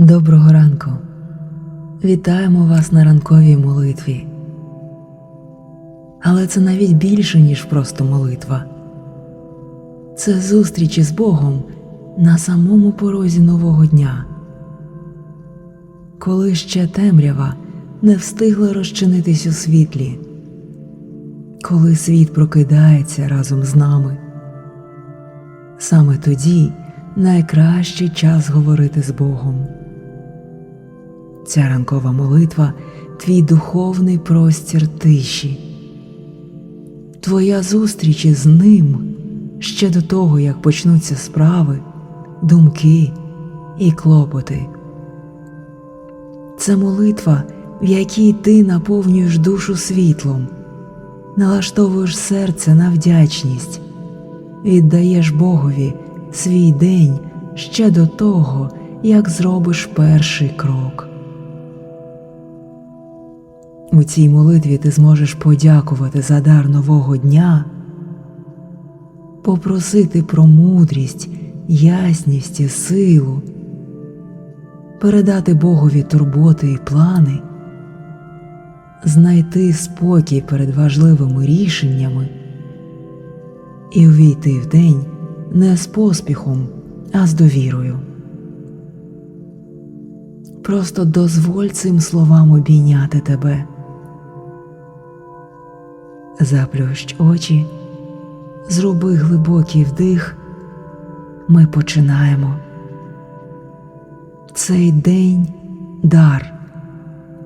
Доброго ранку. Вітаємо вас на ранковій молитві. Але це навіть більше, ніж просто молитва. Це зустріч із Богом на самому порозі нового дня, коли ще темрява не встигла розчинитись у світлі, коли світ прокидається разом з нами. Саме тоді найкращий час говорити з Богом. Ця ранкова молитва твій духовний простір тиші, твоя зустріч із ним ще до того, як почнуться справи, думки і клопоти. Це молитва, в якій ти наповнюєш душу світлом, налаштовуєш серце на вдячність, віддаєш Богові свій день ще до того, як зробиш перший крок. У цій молитві ти зможеш подякувати за дар нового дня, попросити про мудрість, ясність і силу, передати Богові турботи і плани, знайти спокій перед важливими рішеннями і увійти в день не з поспіхом, а з довірою. Просто дозволь цим словам обійняти тебе. Заплющ очі, зроби глибокий вдих. Ми починаємо. Цей день дар,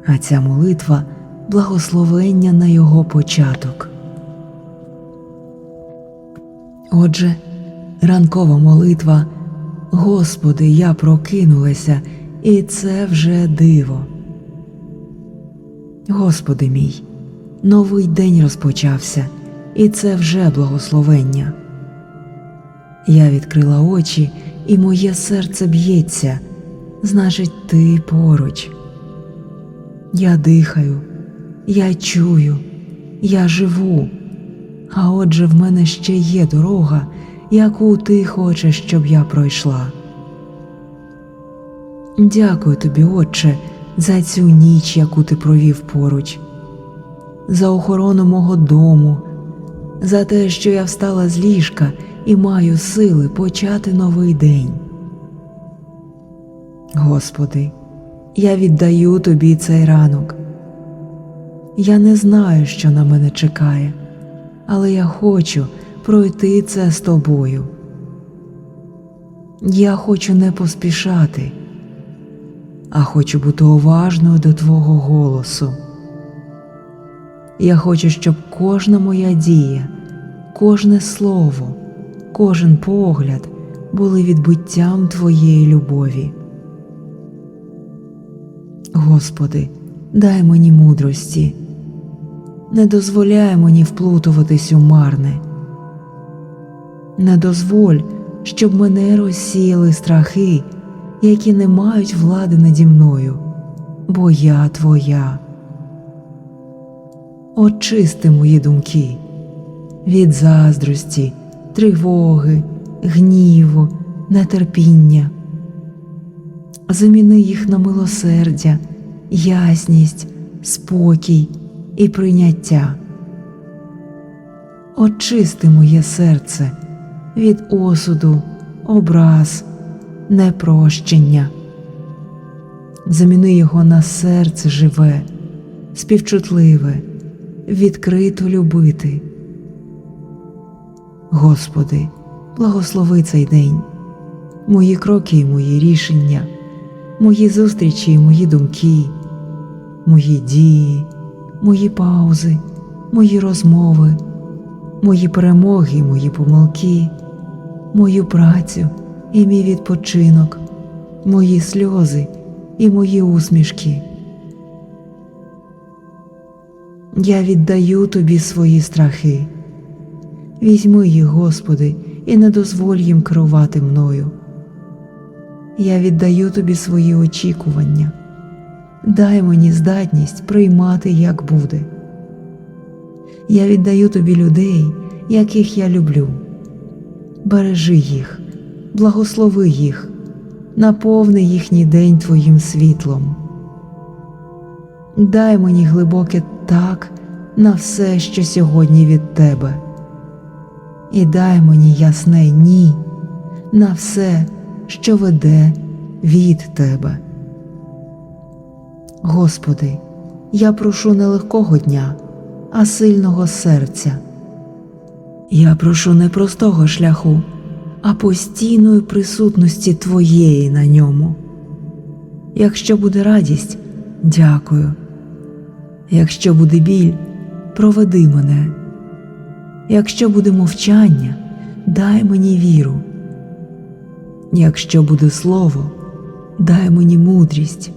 а ця молитва благословення на його початок. Отже, ранкова молитва Господи, я прокинулася, і це вже диво. Господи мій, новий день розпочався, і це вже благословення. Я відкрила очі, і моє серце б'ється, значить, ти поруч. Я дихаю, я чую, я живу, а отже, в мене ще є дорога, яку ти хочеш, щоб я пройшла. Дякую тобі, Отче, за цю ніч, яку ти провів поруч, за охорону мого дому, за те, що я встала з ліжка і маю сили почати новий день. Господи, я віддаю тобі цей ранок. Я не знаю, що на мене чекає, але я хочу пройти це з тобою. Я хочу не поспішати, а хочу бути уважною до Твого голосу. Я хочу, щоб кожна моя дія, кожне слово, кожен погляд були відбиттям Твоєї любові. Господи, дай мені мудрості, не дозволяй мені вплутуватись у марне, не дозволь, щоб мене розсіяли страхи, які не мають влади наді мною, бо я Твоя. Очисти мої думки від заздрості, тривоги, гніву, нетерпіння. Заміни їх на милосердя, ясність, спокій і прийняття. Очисти моє серце від осуду, образ, непрощення. Заміни його на серце живе, співчутливе, відкрито любити. Господи, благослови цей день, мої кроки і мої рішення, мої зустрічі і мої думки, мої дії, мої паузи, мої розмови, мої перемоги і мої помилки, мою працю і мій відпочинок, мої сльози і мої усмішки. Я віддаю тобі свої страхи. Візьми їх, Господи, і не дозволь їм керувати мною. Я віддаю тобі свої очікування. Дай мені здатність приймати, як буде. Я віддаю тобі людей, яких я люблю. Бережи їх, благослови їх, наповни їхній день Твоїм світлом. Дай мені глибоке так на все, що сьогодні від Тебе, і дай мені ясне ні на все, що веде від Тебе. Господи, я прошу не легкого дня, а сильного серця. Я прошу не простого шляху, а постійної присутності Твоєї на ньому. Якщо буде радість, дякую. Якщо буде біль, проведи мене. Якщо буде мовчання, дай мені віру. Якщо буде слово, дай мені мудрість.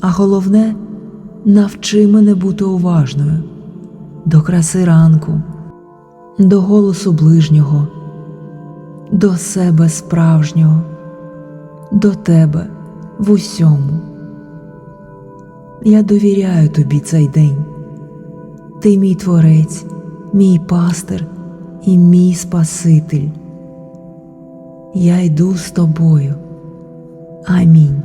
А головне, навчи мене бути уважною до краси ранку, до голосу ближнього, до себе справжнього, до тебе в усьому. Я довіряю тобі цей день. Ти мій творець, мій пастир і мій Спаситель. Я йду з тобою. Амінь.